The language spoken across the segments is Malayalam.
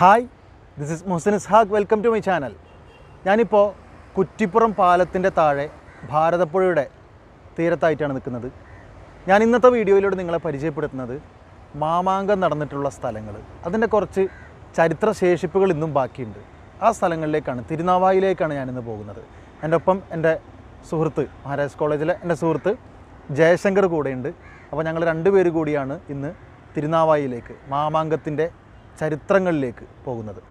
Hi this is Muhsin Ishaq welcome to my channel ഞാനിപ്പോൾ കുറ്റിപ്പുറം പാലത്തിന്റെ താഴെ ഭാരതപ്പുഴയുടെ തീരത്തായിട്ടാണ് നിൽക്കുന്നത്. ഞാൻ ഇന്നത്തെ വീഡിയോയിലൂടെ നിങ്ങളെ പരിചയപ്പെടുത്തുന്നത് മാമാങ്കം നടന്നിട്ടുള്ള സ്ഥലങ്ങൾ. അതിന്റെ കുറച്ച് ചരിത്ര ശേഷിപ്പുകൾ ഇന്നും ബാക്കിയുണ്ട്. ആ സ്ഥലങ്ങളിലേക്കാണ് തിരുനാവായിലേക്കാണ് ഞാനിന്ന് പോകുന്നത്. എന്റെ ഒപ്പം എന്റെ സുഹൃത്ത് മഹാരാജ് കോളേജിലെ എന്റെ സുഹൃത്ത് ജയശങ്കർ കൂടെയുണ്ട്. അപ്പോൾ ഞങ്ങൾ രണ്ടുപേർ കൂടിയാണ് ഇന്ന് തിരുനാവായിലേക്ക് മാമാങ്കത്തിന്റെ ചരിത്രങ്ങളിലേക്ക് പോകുന്നത്.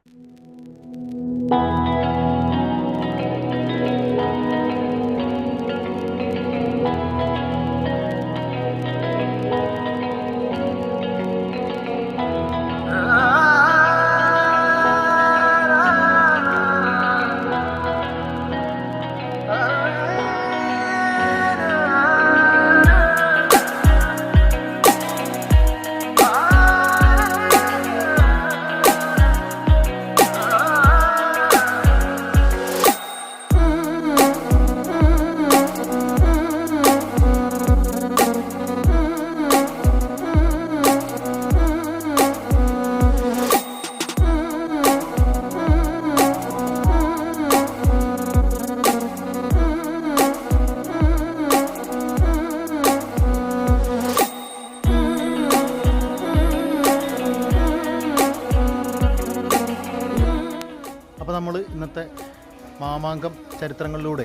മാമാങ്കം ചരിത്രങ്ങളിലൂടെ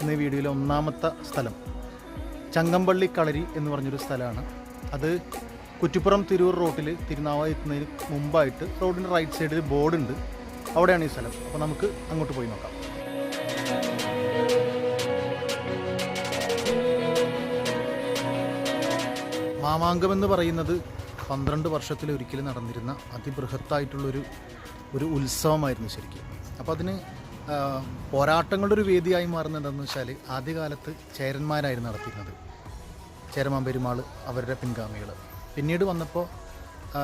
ഇന്ന് ഈ വീഡിയോയിലെ ഒന്നാമത്തെ സ്ഥലം. ചങ്ങമ്പള്ളി കളരി എന്ന് പറഞ്ഞൊരു സ്ഥലമാണ്. അത് കുറ്റിപ്പുറം തിരൂർ റോട്ടിൽ തിരുനാവായി എത്തുന്നതിന് മുമ്പായിട്ട് റോഡിന്റെ റൈറ്റ് സൈഡിൽ ബോർഡ് ഉണ്ട് അവിടെയാണ് ഈ സ്ഥലം. അപ്പോൾ നമുക്ക് അങ്ങോട്ട് പോയി നോക്കാം. മാമാങ്കം എന്ന് പറയുന്നത് പന്ത്രണ്ട് വർഷത്തിലൊരിക്കൽ നടന്നിരുന്ന അതിബൃഹത്തായിട്ടുള്ളൊരു ഒരു ഉത്സവമായിരുന്നു ശരിക്കും. അപ്പോൾ അതിന് പോരാട്ടങ്ങളുടെ ഒരു വേദിയായി മാറുന്നുണ്ടെന്ന് വെച്ചാൽ ആദ്യകാലത്ത് ചേരന്മാരായിരുന്നു നടത്തിയിരുന്നത്. ചേരമാൻ പെരുമാൾ അവരുടെ പിൻഗാമികൾ പിന്നീട് വന്നപ്പോൾ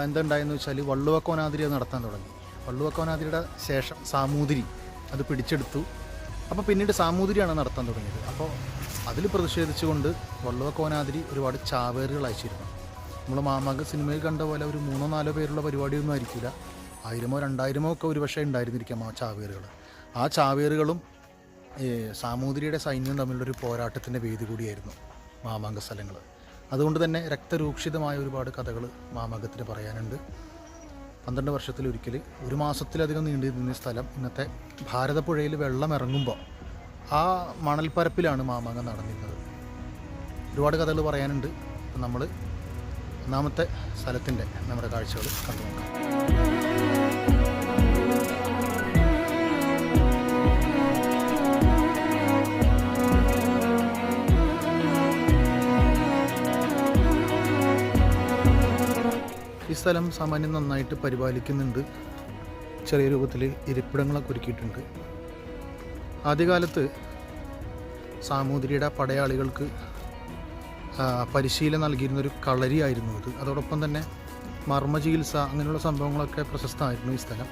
എന്തുണ്ടായെന്ന് വെച്ചാൽ വള്ളുവക്കോനാതിരി അത് നടത്താൻ തുടങ്ങി. വള്ളുവക്കോനാതിരിയുടെ ശേഷം സാമൂതിരി അത് പിടിച്ചെടുത്തു. അപ്പോൾ പിന്നീട് സാമൂതിരിയാണ് നടത്താൻ തുടങ്ങിയത്. അപ്പോൾ അതിൽ പ്രതിഷേധിച്ചുകൊണ്ട് വള്ളുവക്കോനാതിരി ഒരുപാട് ചാവേറുകൾ അയച്ചിരുന്നു. നമ്മൾ മാമാങ്ക സിനിമയിൽ കണ്ട പോലെ ഒരു മൂന്നോ നാലോ പേരുള്ള പരിപാടിയൊന്നും ആയിരിക്കില്ല. ആയിരമോ രണ്ടായിരമോ ഒക്കെ ഒരുപക്ഷെ ഉണ്ടായിരുന്നിരിക്കാം ആ ചാവേറുകൾ ആ ചാവേറുകളും സാമൂതിരിയുടെ സൈന്യവും തമ്മിലുള്ളൊരു പോരാട്ടത്തിന്റെ വേദി കൂടിയായിരുന്നു മാമാങ്ക സ്ഥലങ്ങൾ അതുകൊണ്ട് തന്നെ രക്തരൂക്ഷിതമായ ഒരുപാട് കഥകൾ മാമാങ്കത്തിന് പറയാനുണ്ട്. പന്ത്രണ്ട് വർഷത്തിലൊരിക്കൽ ഒരു മാസത്തിലധികം നീണ്ടു നിന്ന സ്ഥലം ഇന്നത്തെ ഭാരതപ്പുഴയിൽ വെള്ളം ഇറങ്ങുമ്പോൾ ആ മണൽപ്പരപ്പിലാണ് മാമാങ്കം നടന്നിരുന്നത്. ഒരുപാട് കഥകൾ പറയാനുണ്ട്. നമ്മൾ ഒന്നാമത്തെ സ്ഥലത്തിന്റെ നമ്മുടെ കാഴ്ചകൾ കണ്ടു നോക്കാം ഈ സ്ഥലം സാമാന്യം നന്നായിട്ട് പരിപാലിക്കുന്നുണ്ട്. ചെറിയ രൂപത്തിൽ ഇരിപ്പിടങ്ങളൊക്കെ ഒരുക്കിയിട്ടുണ്ട്. ആദ്യകാലത്ത് സാമൂതിരിയുടെ പടയാളികൾക്ക് പരിശീലനം നൽകിയിരുന്നൊരു കളരിയായിരുന്നു ഇത്. അതോടൊപ്പം തന്നെ മർമ്മ ചികിത്സ അങ്ങനെയുള്ള സംഭവങ്ങളൊക്കെ പ്രശസ്തമായിരുന്നു ഈ സ്ഥലം.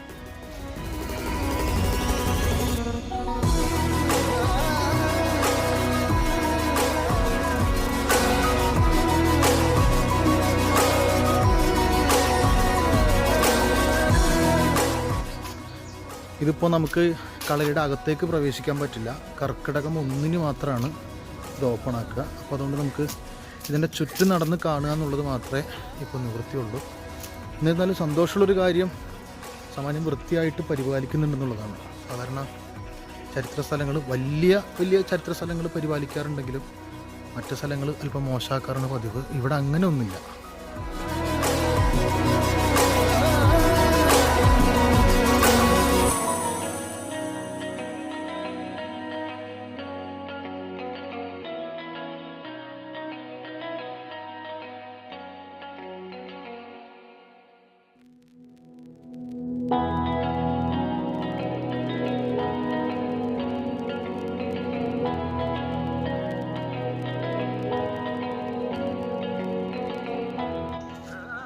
ഇതിപ്പോൾ നമുക്ക് കളരിയുടെ അകത്തേക്ക് പ്രവേശിക്കാൻ പറ്റില്ല. കർക്കിടകം ഒന്നിന് മാത്രമാണ് ഇത് ഓപ്പൺ ആക്കുക. അപ്പോൾ അതുകൊണ്ട് നമുക്ക് ഇതിന്റെ ചുറ്റും നടന്ന് കാണുക എന്നുള്ളത് മാത്രമേ ഇപ്പോൾ നിവൃത്തിയുള്ളൂ. എന്നിരുന്നാലും സന്തോഷമുള്ളൊരു കാര്യം സാമാന്യം വൃത്തിയായിട്ട് പരിപാലിക്കുന്നുണ്ടെന്നുള്ളതാണ്. സാധാരണ ചരിത്ര സ്ഥലങ്ങൾ വലിയ വലിയ ചരിത്ര സ്ഥലങ്ങൾ പരിപാലിക്കാറുണ്ടെങ്കിലും മറ്റ് സ്ഥലങ്ങൾ അല്പം മോശമാക്കാറാണ് പതിവ് ഇവിടെ അങ്ങനെ ഒന്നുമില്ല.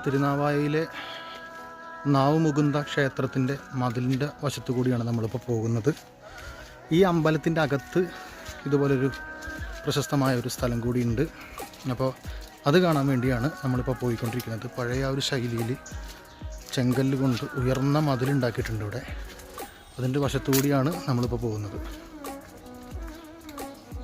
തിരുനാവായയിലെ നാവുമുകുന്ദ ക്ഷേത്രത്തിന്റെ മതിലിന്റെ വശത്തു കൂടിയാണ് നമ്മളിപ്പോൾ പോകുന്നത്. ഈ അമ്പലത്തിന്റെ അകത്ത് ഇതുപോലൊരു പ്രശസ്തമായ ഒരു സ്ഥലം കൂടിയുണ്ട്. അപ്പോൾ അത് കാണാൻ വേണ്ടിയാണ് നമ്മളിപ്പോൾ പോയിക്കൊണ്ടിരിക്കുന്നത്. പഴയ ഒരു ശൈലിയിൽ ചെങ്കല്ല് കൊണ്ട് ഉയർന്ന മതിലുണ്ടാക്കിയിട്ടുണ്ട് ഇവിടെ. അതിന്റെ വശത്തുകൂടിയാണ് നമ്മളിപ്പോൾ പോകുന്നത്.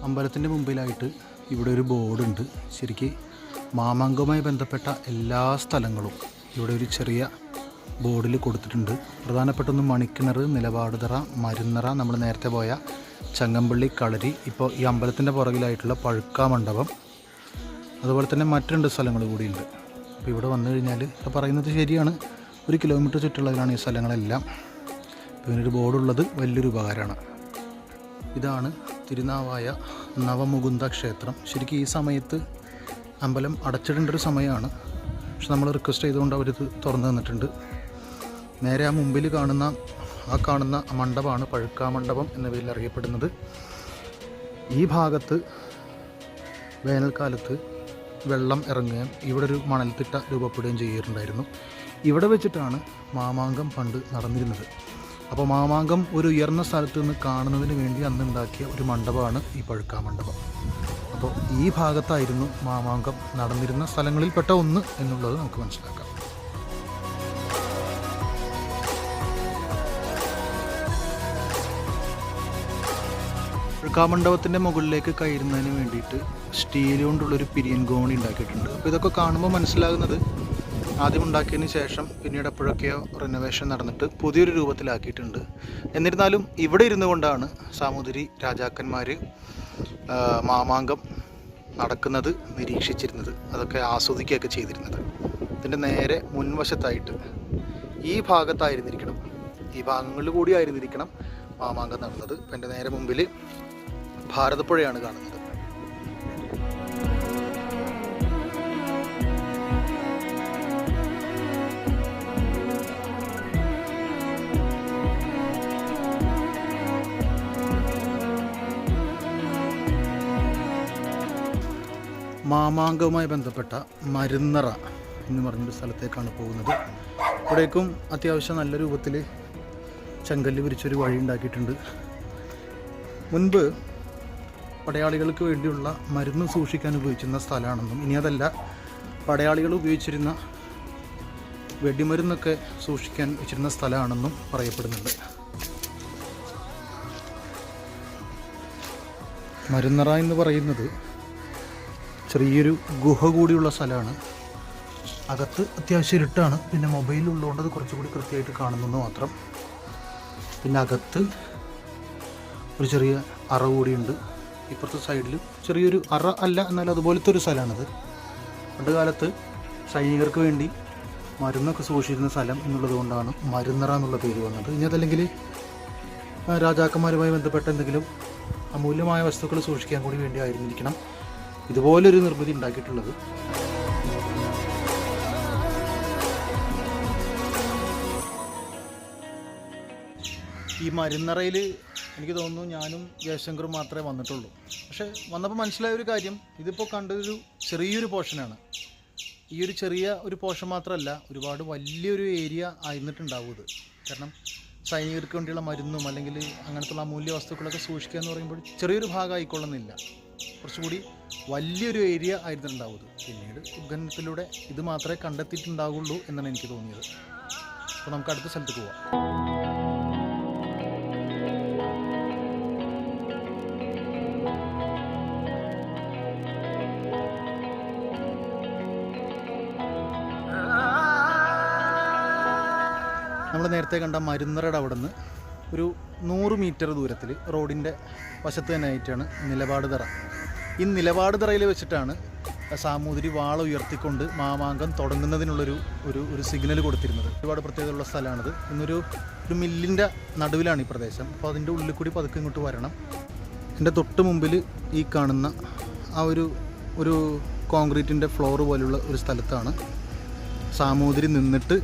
അമ്പലത്തിന്റെ മുമ്പിലായിട്ട് ഇവിടെ ഒരു ബോർഡുണ്ട്. ശരിക്ക് മാമാങ്കവുമായി ബന്ധപ്പെട്ട എല്ലാ സ്ഥലങ്ങളും ഇവിടെ ഒരു ചെറിയ ബോർഡിൽ കൊടുത്തിട്ടുണ്ട്. പ്രധാനപ്പെട്ടൊന്ന് മണിക്കിണർ നിലപാടുതറ മരുന്നറ നമ്മൾ നേരത്തെ പോയ ചങ്ങമ്പള്ളി കളരി ഇപ്പോൾ ഈ അമ്പലത്തിന്റെ പുറകിലായിട്ടുള്ള പഴുക്കാ മണ്ഡപം. അതുപോലെ തന്നെ മറ്റുണ്ട് സ്ഥലങ്ങൾ കൂടിയുണ്ട്. അപ്പോൾ ഇവിടെ വന്നു കഴിഞ്ഞാൽ ഇപ്പോൾ പറയുന്നത് ശരിയാണ്. ഒരു കിലോമീറ്റർ ചുറ്റുള്ളതിലാണ് ഈ സ്ഥലങ്ങളെല്ലാം. ഇതിനൊരു ബോർഡുള്ളത് വലിയൊരു ഉപകാരമാണ്. ഇതാണ് തിരുനാവായ നവമുകുന്ദ ക്ഷേത്രം. ശരിക്കും ഈ സമയത്ത് അമ്പലം അടച്ചിടേണ്ട ഒരു സമയമാണ്. പക്ഷെ നമ്മൾ റിക്വസ്റ്റ് ചെയ്തുകൊണ്ട് അവരിത് തുറന്നു തന്നിട്ടുണ്ട്. നേരെ ആ മുമ്പിൽ കാണുന്ന ആ കാണുന്ന മണ്ഡപമാണ് പഴുക്കാ മണ്ഡപം എന്ന പേരിൽ അറിയപ്പെടുന്നത്. ഈ ഭാഗത്ത് വേനൽക്കാലത്ത് വെള്ളം ഇറങ്ങുകയും ഇവിടെ ഒരു മണൽത്തിട്ട രൂപപ്പെടുകയും ചെയ്യാറുണ്ടായിരുന്നു ഇവിടെ വെച്ചിട്ടാണ് മാമാങ്കം പണ്ട് നടന്നിരുന്നത്. അപ്പോൾ മാമാങ്കം ഒരു ഉയർന്ന സ്ഥലത്ത് നിന്ന് കാണുന്നതിന് വേണ്ടി അന്നുണ്ടാക്കിയ ഒരു മണ്ഡപമാണ് ഈ പഴുക്കാ മണ്ഡപം. അപ്പോൾ ഈ ഭാഗത്തായിരുന്നു മാമാങ്കം നടന്നിരുന്ന സ്ഥലങ്ങളിൽപ്പെട്ട ഒന്ന് എന്നുള്ളത് നമുക്ക് മനസ്സിലാക്കാം. ഉൾക്കാമണ്ഡപത്തിന്റെ മുകളിലേക്ക് കയറുന്നതിന് വേണ്ടിയിട്ട് സ്റ്റീൽ കൊണ്ടുള്ളൊരു പിരിയൻ ഗോണി ഉണ്ടാക്കിയിട്ടുണ്ട്. അപ്പോൾ ഇതൊക്കെ കാണുമ്പോൾ മനസ്സിലാകുന്നത് ആദ്യം ഉണ്ടാക്കിയതിന് ശേഷം പിന്നീട് എപ്പോഴൊക്കെയോ റിനോവേഷൻ നടന്നിട്ട് പുതിയൊരു രൂപത്തിലാക്കിയിട്ടുണ്ട്. എന്നിരുന്നാലും ഇവിടെ ഇരുന്നു കൊണ്ടാണ് സാമൂതിരി രാജാക്കന്മാർ മാമാങ്കം നടക്കുന്നത് നിരീക്ഷിച്ചിരുന്നത് അതൊക്കെ ആസ്വദിക്കുകയൊക്കെ ചെയ്തിരുന്നത്. ഇതിന്റെ നേരെ മുൻവശത്തായിട്ട് ഈ ഭാഗത്തായിരുന്നിരിക്കണം. ഈ ഭാഗങ്ങളിൽ കൂടി ആയിരുന്നിരിക്കണം മാമാങ്കം നടന്നത്. എന്റെ നേരെ മുമ്പിൽ ഭാരതപ്പുഴയാണ് കാണുന്നത്. മാമാങ്കവുമായി ബന്ധപ്പെട്ട മരുന്നറ എന്ന് പറഞ്ഞൊരു സ്ഥലത്തേക്കാണ് പോകുന്നത്. ഇവിടേക്കും അത്യാവശ്യം നല്ല രൂപത്തിൽ ചെങ്കല്ല് വിരിച്ചൊരു വഴി ഉണ്ടാക്കിയിട്ടുണ്ട്. മുൻപ് പടയാളികൾക്ക് വേണ്ടിയുള്ള മരുന്ന് സൂക്ഷിക്കാൻ ഉപയോഗിച്ചിരുന്ന സ്ഥലമാണെന്നും ഇനി അതല്ല. പടയാളികൾ ഉപയോഗിച്ചിരുന്ന വെടിമരുന്നൊക്കെ സൂക്ഷിക്കാൻ വെച്ചിരുന്ന സ്ഥലമാണെന്നും പറയപ്പെടുന്നുണ്ട്. മരുന്നറ എന്ന് പറയുന്നത് ചെറിയൊരു ഗുഹ കൂടിയുള്ള സ്ഥലമാണ്. അകത്ത് അത്യാവശ്യം ഇരുട്ടാണ്. പിന്നെ മൊബൈലുള്ളതുകൊണ്ട് അത് കുറച്ചുകൂടി കൃത്യമായിട്ട് കാണുന്നെന്ന് മാത്രം. പിന്നെ അകത്ത് ഒരു ചെറിയ അറ കൂടിയുണ്ട്. ഇപ്പുറത്തെ സൈഡിൽ ചെറിയൊരു അറ അല്ല എന്നാൽ അതുപോലത്തെ ഒരു സ്ഥലമാണിത്. പണ്ട് കാലത്ത് സൈനികർക്ക് വേണ്ടി മരുന്നൊക്കെ സൂക്ഷിച്ചിരുന്ന സ്ഥലം എന്നുള്ളത് കൊണ്ടാണ് മരുന്നറ എന്നുള്ള പേര് വന്നത്. ഇനി അതല്ലെങ്കിൽ രാജാക്കന്മാരുമായി ബന്ധപ്പെട്ട എന്തെങ്കിലും അമൂല്യമായ വസ്തുക്കൾ സൂക്ഷിക്കാൻ കൂടി വേണ്ടി ആയിരുന്നിരിക്കണം. ഇതുപോലൊരു നിർമ്മിതി ഉണ്ടാക്കിയിട്ടുള്ളത്. ഈ മരുന്നറയിൽ എനിക്ക് തോന്നുന്നു ഞാനും ജയശങ്കറും മാത്രമേ വന്നിട്ടുള്ളൂ. പക്ഷേ വന്നപ്പോൾ മനസ്സിലായ ഒരു കാര്യം. ഇതിപ്പോൾ കണ്ടൊരു ചെറിയൊരു പോർഷനാണ് ഈ ഒരു ചെറിയ ഒരു പോർഷൻ മാത്രമല്ല ഒരുപാട് വലിയൊരു ഏരിയ ആയിരുന്നിട്ടുണ്ടാവും ഇത്. കാരണം സൈനികർക്ക് വേണ്ടിയുള്ള മരുന്നും അല്ലെങ്കിൽ അങ്ങനത്തുള്ള അമൂല്യ വസ്തുക്കളൊക്കെ സൂക്ഷിക്കുക എന്ന് പറയുമ്പോൾ ചെറിയൊരു ഭാഗം ആയിക്കൊള്ളുന്നില്ല കുറച്ചുകൂടി വലിയൊരു ഏരിയ ആയിരുന്നുണ്ടാവും ഉണ്ടാവുന്നത് പിന്നീട് ഉദ്ഘനത്തിലൂടെ ഇത് മാത്രമേ കണ്ടെത്തിയിട്ടുണ്ടാവുള്ളൂ എന്നാണ് എനിക്ക് തോന്നിയത്. അപ്പോൾ നമുക്ക് അടുത്ത സ്ഥലത്തേക്ക് പോവാം. നമ്മൾ നേരത്തെ കണ്ട മരുന്നറയുടെ അവിടെ നിന്ന് ഒരു നൂറ് മീറ്റർ ദൂരത്തിൽ റോഡിന്റെ വശത്ത് തന്നെ ആയിട്ടാണ് നിലപാട് തറ. ഈ നിലപാട് തറയിൽ വെച്ചിട്ടാണ് സാമൂതിരി വാള ഉയർത്തിക്കൊണ്ട് മാമാങ്കം തുടങ്ങുന്നതിനുള്ളൊരു ഒരു ഒരു സിഗ്നൽ കൊടുത്തിരുന്നത്. ഒരുപാട് പ്രത്യേകതയുള്ള സ്ഥലമാണിത്. ഇന്നൊരു ഒരു മില്ലിന്റെ നടുവിലാണ് ഈ പ്രദേശം. അപ്പോൾ അതിന്റെ ഉള്ളിൽ കൂടി പതുക്കെ ഇങ്ങോട്ട് വരണം. എന്റെ തൊട്ട് മുമ്പിൽ ഈ കാണുന്ന ആ ഒരു ഒരു കോൺക്രീറ്റിന്റെ ഫ്ലോർ പോലുള്ള ഒരു സ്ഥലത്താണ് സാമൂതിരി നിന്നിട്ട്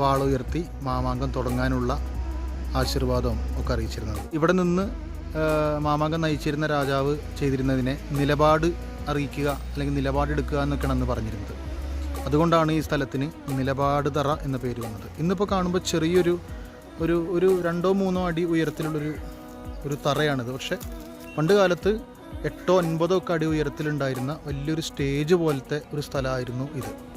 വാള ഉയർത്തി മാമാങ്കം തുടങ്ങാനുള്ള ആശീർവാദവും ഒക്കെ അറിയിച്ചിരുന്നത്. ഇവിടെ നിന്ന് മാമാങ്കം നയിച്ചിരുന്ന രാജാവ് ചെയ്തിരുന്നതിനെ നിലപാട് അറിയിക്കുക അല്ലെങ്കിൽ നിലപാടെടുക്കുക എന്നൊക്കെയാണ് അന്ന് പറഞ്ഞിരുന്നത്. അതുകൊണ്ടാണ് ഈ സ്ഥലത്തിന് നിലപാട് തറ എന്ന പേര് വന്നത്. ഇന്നിപ്പോൾ കാണുമ്പോൾ ചെറിയൊരു ഒരു ഒരു രണ്ടോ മൂന്നോ അടി ഉയരത്തിലുള്ളൊരു ഒരു തറയാണിത്. പക്ഷേ പണ്ട് കാലത്ത് എട്ടോ ഒൻപതോ ഒക്കെ അടി ഉയരത്തിലുണ്ടായിരുന്ന വലിയൊരു സ്റ്റേജ് പോലത്തെ ഒരു സ്ഥലമായിരുന്നു ഇത്.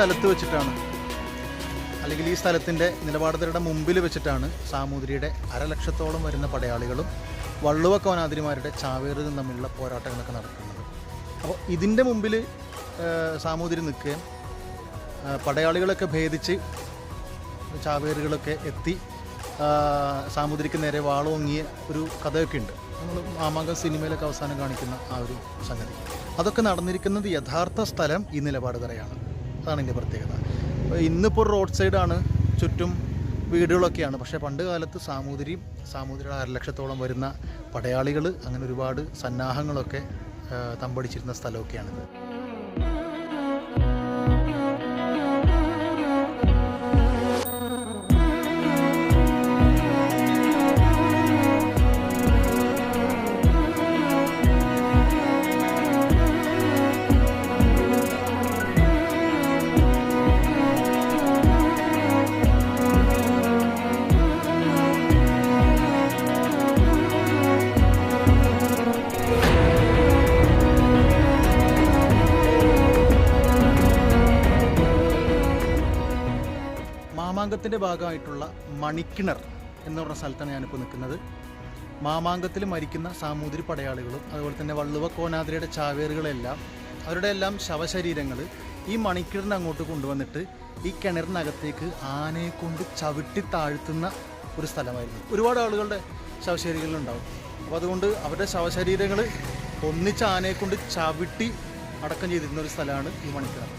സ്ഥലത്ത് വെച്ചിട്ടാണ്. അല്ലെങ്കിൽ ഈ സ്ഥലത്തിന്റെ നിലപാടുകാരുടെ മുമ്പിൽ വെച്ചിട്ടാണ് സാമൂതിരിയുടെ അരലക്ഷത്തോളം വരുന്ന പടയാളികളും വള്ളുവ കോനാതിരിമാരുടെ ചാവേറുകളും തമ്മിലുള്ള പോരാട്ടങ്ങളൊക്കെ നടക്കുന്നത്. അപ്പോൾ ഇതിന്റെ മുമ്പിൽ സാമൂതിരി നിൽക്കുകയും പടയാളികളൊക്കെ ഭേദിച്ച് ചാവേറുകളൊക്കെ എത്തി സാമൂതിരിക്ക് നേരെ വാളോങ്ങിയ ഒരു കഥയൊക്കെ ഉണ്ട്. നമ്മൾ മാമാങ്ക സിനിമയിലൊക്കെ അവസാനം കാണിക്കുന്ന ആ ഒരു സംഗതി. അതൊക്കെ നടന്നിരിക്കുന്നത് യഥാർത്ഥ സ്ഥലം ഈ നിലപാട് അതാണ് എന്റെ പ്രത്യേകത. ഇന്നിപ്പോൾ റോഡ് സൈഡാണ് ചുറ്റും വീടുകളൊക്കെയാണ്. പക്ഷേ പണ്ട് കാലത്ത് സാമൂതിരിയും സാമൂതിരിയുടെ അരലക്ഷത്തോളം വരുന്ന പടയാളികൾ അങ്ങനെ ഒരുപാട് സന്നാഹങ്ങളൊക്കെ തമ്പടിച്ചിരുന്ന സ്ഥലമൊക്കെയാണിത്. മാമാങ്കത്തിന്റെ ഭാഗമായിട്ടുള്ള മണിക്കിണർ എന്ന് പറഞ്ഞ സ്ഥലത്താണ് ഞാനിപ്പോൾ നിൽക്കുന്നത്. മാമാങ്കത്തിൽ മരിക്കുന്ന സാമൂതിരി പടയാളികളും അതുപോലെ തന്നെ വള്ളുവ കോനാതിരയുടെ ചാവേറുകളെല്ലാം അവരുടെ എല്ലാം ശവശരീരങ്ങൾ ഈ മണിക്കിണറിന് അങ്ങോട്ട് കൊണ്ടുവന്നിട്ട് ഈ കിണറിനകത്തേക്ക് ആനയെ കൊണ്ട് ചവിട്ടി താഴ്ത്തുന്ന ഒരു സ്ഥലമായിരുന്നു. ഒരുപാട് ആളുകളുടെ ശവശരീരങ്ങളുണ്ടാവും. അപ്പോൾ അതുകൊണ്ട് അവരുടെ ശവശരീരങ്ങൾ ഒന്നിച്ച് ആനയെ കൊണ്ട് ചവിട്ടി അടക്കം ചെയ്തിരുന്ന ഒരു സ്ഥലമാണ് ഈ മണിക്കിണർ.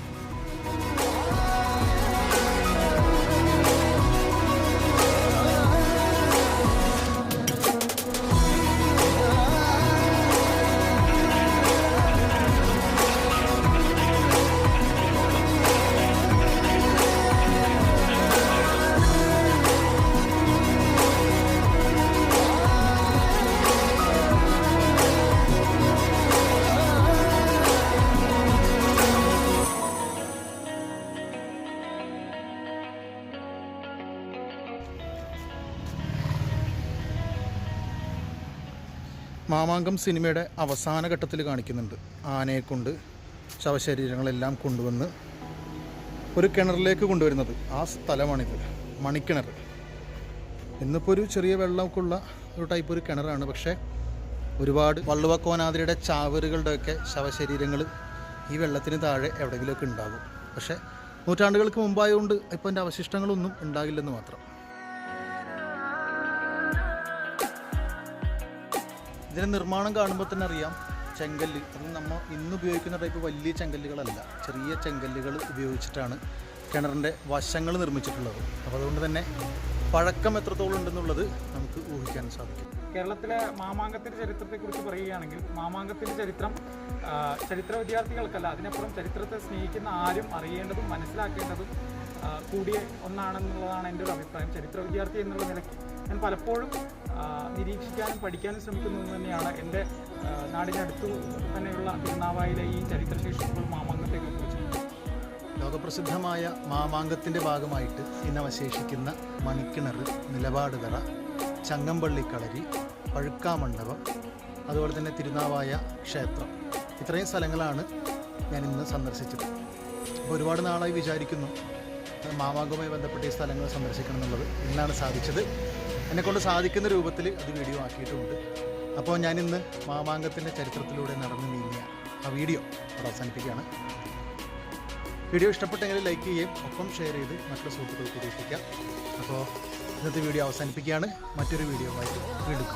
മാമാങ്കം സിനിമയുടെ അവസാന ഘട്ടത്തിൽ കാണിക്കുന്നുണ്ട്. ആനയെ കൊണ്ട് ശവശരീരങ്ങളെല്ലാം കൊണ്ടുവന്ന് ഒരു കിണറിലേക്ക് കൊണ്ടുവരുന്നത്. ആ സ്ഥലമാണിത്. മണിക്കിണർ. ഇന്നിപ്പോൾ ഒരു ചെറിയ വെള്ളമൊക്കെ ഉള്ള ഒരു ടൈപ്പ് ഒരു കിണറാണ്. പക്ഷേ ഒരുപാട് വള്ളുവക്കോനാതിരിയുടെ ചാവറുകളുടെയൊക്കെ ശവശരീരങ്ങൾ ഈ വെള്ളത്തിന് താഴെ എവിടെയെങ്കിലുമൊക്കെ ഉണ്ടാകും. പക്ഷേ നൂറ്റാണ്ടുകൾക്ക് മുമ്പായതുകൊണ്ട് ഇപ്പോൾ എന്റെ അവശിഷ്ടങ്ങളൊന്നും ഉണ്ടാകില്ലെന്ന് മാത്രം. ഇതിന്റെ നിർമ്മാണം കാണുമ്പോൾ തന്നെ അറിയാം ചെങ്കല്ല്. അത് നമ്മൾ ഇന്ന് ഉപയോഗിക്കുന്ന ടൈപ്പ് വലിയ ചെങ്കല്ലുകളല്ല. ചെറിയ ചെങ്കല്ലുകൾ ഉപയോഗിച്ചിട്ടാണ് കിണറിന്റെ വശങ്ങൾ നിർമ്മിച്ചിട്ടുള്ളത്. അപ്പോൾ അതുകൊണ്ട് തന്നെ പഴക്കം എത്രത്തോളം ഉണ്ടെന്നുള്ളത് നമുക്ക് ഊഹിക്കാൻ സാധിക്കും. കേരളത്തിലെ മാമാങ്കത്തിന്റെ ചരിത്രത്തെക്കുറിച്ച് പറയുകയാണെങ്കിൽ മാമാങ്കത്തിന്റെ ചരിത്രം ചരിത്ര വിദ്യാർത്ഥികൾക്കല്ല അതിനപ്പുറം ചരിത്രത്തെ സ്നേഹിക്കുന്ന ആരും അറിയേണ്ടതും മനസ്സിലാക്കേണ്ടതും കൂടിയ ഒന്നാണെന്നുള്ളതാണ് എന്റെ ഒരു അഭിപ്രായം. ചരിത്ര വിദ്യാർത്ഥി എന്നുള്ള നിലയ്ക്ക് ഞാൻ പലപ്പോഴും നിരീക്ഷിക്കാനും പഠിക്കാനും ശ്രമിക്കുന്നത് തന്നെയാണ് എന്റെ നാടിനടുത്തു തന്നെയുള്ള തിരുനാവായിലെ ഈ ചരിത്രശേഷിപ്പുകൾ മാമാങ്കത്തെക്കുറിച്ച് ലോകപ്രസിദ്ധമായ മാമാങ്കത്തിന്റെ ഭാഗമായിട്ട് ഇന്ന് അവശേഷിക്കുന്ന മണിക്കിണർ നിലപാടുതറ ചങ്ങമ്പള്ളിക്കളരി പഴുക്കാമണ്ഡപം അതുപോലെ തന്നെ തിരുനാവായ ക്ഷേത്രം. ഇത്രയും സ്ഥലങ്ങളാണ് ഞാൻ ഇന്ന് സന്ദർശിച്ചത്. ഒരുപാട് നാളായി വിചാരിക്കുന്നു മാമാങ്കവുമായി ബന്ധപ്പെട്ട ഈ സ്ഥലങ്ങൾ സന്ദർശിക്കണം എന്നുള്ളത് ഇന്നാണ് സാധിച്ചത്. എന്നെക്കൊണ്ട് സാധിക്കുന്ന രൂപത്തിൽ അത് വീഡിയോ ആക്കിയിട്ടുമുണ്ട് അപ്പോൾ ഞാനിന്ന് മാമാങ്കത്തിന്റെ ചരിത്രത്തിലൂടെ നടന്നു നീങ്ങിയ ആ വീഡിയോ അവിടെ അവസാനിപ്പിക്കുകയാണ്. വീഡിയോ ഇഷ്ടപ്പെട്ടെങ്കിൽ ലൈക്ക് ചെയ്യുകയും ഒപ്പം ഷെയർ ചെയ്ത് മറ്റുള്ള സുഹൃത്തുക്കൾ കൂടി അപ്പോൾ ഇന്നത്തെ വീഡിയോ അവസാനിപ്പിക്കുകയാണ്. മറ്റൊരു വീഡിയോ ആയിട്ട് വീണ്ടും